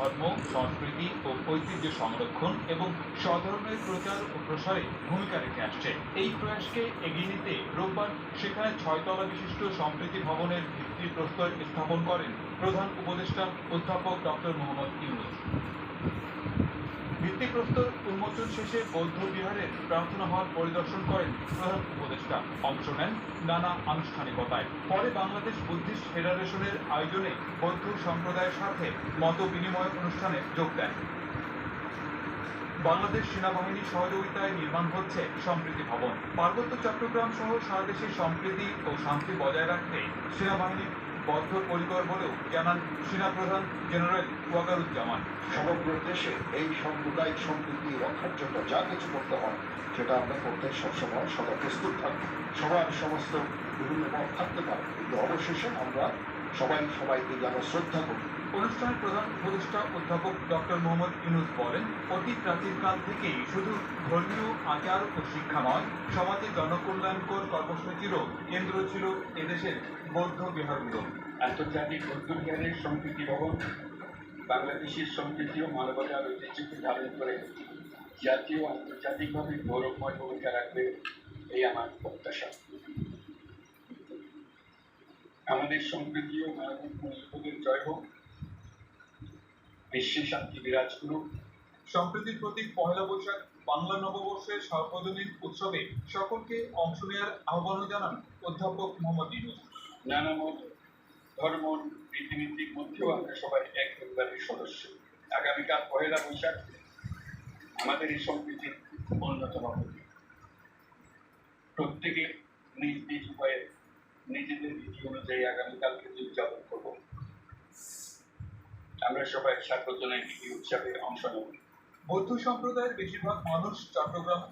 ধর্ম, সংস্কৃতি ও ঐতিহ্য সংরক্ষণ এবং স্বধর্মের প্রচার ও প্রসারে ভূমিকা রেখে আসছে। এই প্রয়াসকে এগিয়ে নিতে রোববার সেখানে ছয়তলা বিশিষ্ট সম্প্রীতি ভবনের ভিত্তিপ্রস্তর স্থাপন করেন প্রধান উপদেষ্টা অধ্যাপক ডক্টর মোহাম্মদ ইউনুস। ভিত্তিপ্রস্তর উন্মোচন শেষে বৌদ্ধ বিহারের প্রার্থনা হল পরিদর্শন করেন প্রধান উপদেষ্টা। অংশ নেন নানা আনুষ্ঠানিকতায়। পরে বাংলাদেশ বুদ্ধিস্ট ফেডারেশনের আয়োজনে বৌদ্ধ সম্প্রদায়ের সাথে মত বিনিময় অনুষ্ঠানে যোগ দেন। বাংলাদেশ সেনাবাহিনীর সহযোগিতায় নির্মাণ হচ্ছে সম্প্রীতি ভবন। পার্বত্য চট্টগ্রাম সহ সারা দেশে সম্প্রীতি ও শান্তি বজায় রাখতে সেনাবাহিনী বদ্ধপরিকর হলেও জানান সেনাপ্রধান জেনারেল ওয়াকারুজ্জামান। সমগ্র দেশে এই সাম্প্রদায়িক সম্প্রীতি রক্ষার জন্য যা কিছু করতে হয়, সেটা আমরা করতে সবসময় সদা প্রস্তুত থাকি। সবার সমস্ত বিভিন্ন মত থাকতে পারে, কিন্তু অবশেষে আমরা সবাই সবাইকে যেন শ্রদ্ধা করি। অনুষ্ঠানে প্রধান উপদেষ্টা অধ্যাপক ডক্টর মোহাম্মদ ইউনুস বলেন অতি প্রাচীনকাল থেকেই শুধু ধর্মীয় আচার ও শিক্ষা নয়, সমাজে জনকল্যাণকর কর্মসূচিরও কেন্দ্র ছিল এদেশের বৌদ্ধ বিহারগুলো। আন্তর্জাতিক বৌদ্ধবিহারের সম্প্রীতি ভবন, বাংলাদেশের সম্প্রীতি ও মানবতার ঐতিহ্যকে ধারণ করে জাতীয় আন্তর্জাতিকভাবে গৌরবময় ভূমিকা রাখবে এই আমার প্রত্যাশা। আমাদের সম্প্রীতি ও মানবিক মূল্যবোধের জয় হোক। বিশ্বে শান্তি বিরাজ করুক। সম্প্রীতির প্রতীক পহেলা বৈশাখ বাংলা নববর্ষের সার্বজনীন উৎসবে সকলকে অংশ নেওয়ার আহ্বানও জানান অধ্যাপক মোহাম্মদ ইউনুস। নানা মত, ধর্ম রীতিনীতির মধ্যেও আমরা সবাই এক পরিবারের সদস্য। আগামীকাল পহেলা বৈশাখ আমাদের এই সম্প্রীতির অন্যতম প্রতীক। প্রত্যেকে নিজ নিজ উপায়ে নিজেদের রীতি অনুযায়ী আগামীকালকে আমরা সবাই সার্বজনীন এই উৎসবে অংশ নেব। বৌদ্ধ সম্প্রদায়ের বেশিরভাগ মানুষ চট্টগ্রাম